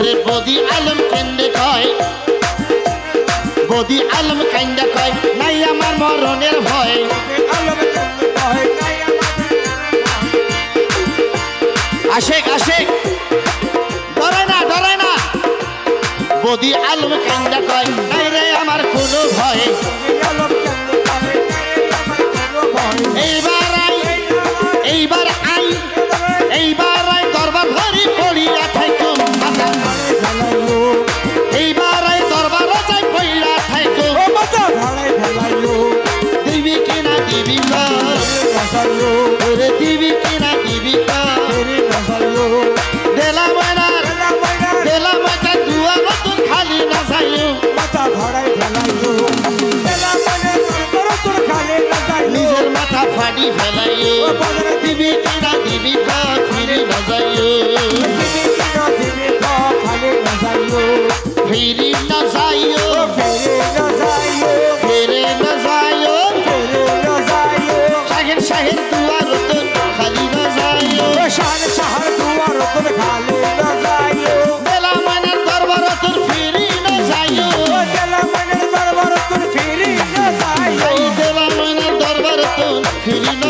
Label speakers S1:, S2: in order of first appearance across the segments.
S1: আরে বদি আলম কেন্দ্রে কয়। বদি আলম কেন্দ্রে কয়, নাই আমার মরণের ভয়। আশেক আশেক। ডরে না ডরে না। বদি আলম কেন্দ্রে কয়, নাই রে আমার কোনো ভয়। এইবার আই এইবার আই। ওরে দিবি কিনা দিবি দেলা ময়না দেলা ময়না দুয়া নতুন খালি না যাইও নিজের মাথা ফাড়ি ফেলাইও দিবি কিনা দিবি ফিরি না যাইও ফিরি না যাইও ফিরি না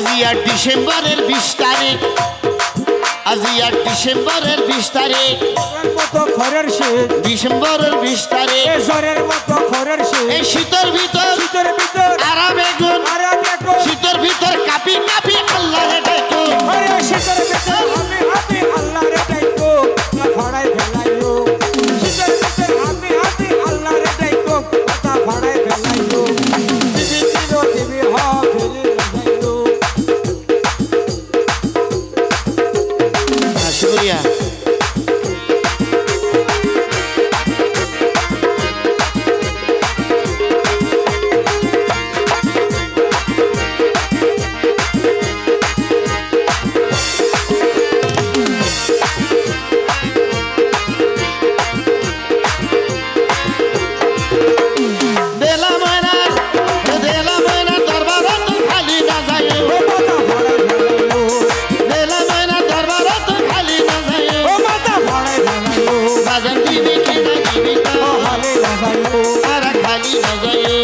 S1: আজি ডিসেম্বরের বিশ তারিখ। আজি ডিসেম্বরের বিশ তারিখ।
S2: মতো খরের শীত।
S1: ডিসেম্বরের বিশ তারিখ।
S2: জ্বরের মতো খরের শীত।
S1: এই শীতের ভিতর।
S2: শীতের ভিতর।
S1: আরাম শীতের ভিতর কাপি কাপি আল্লাহ
S2: আর
S1: খালি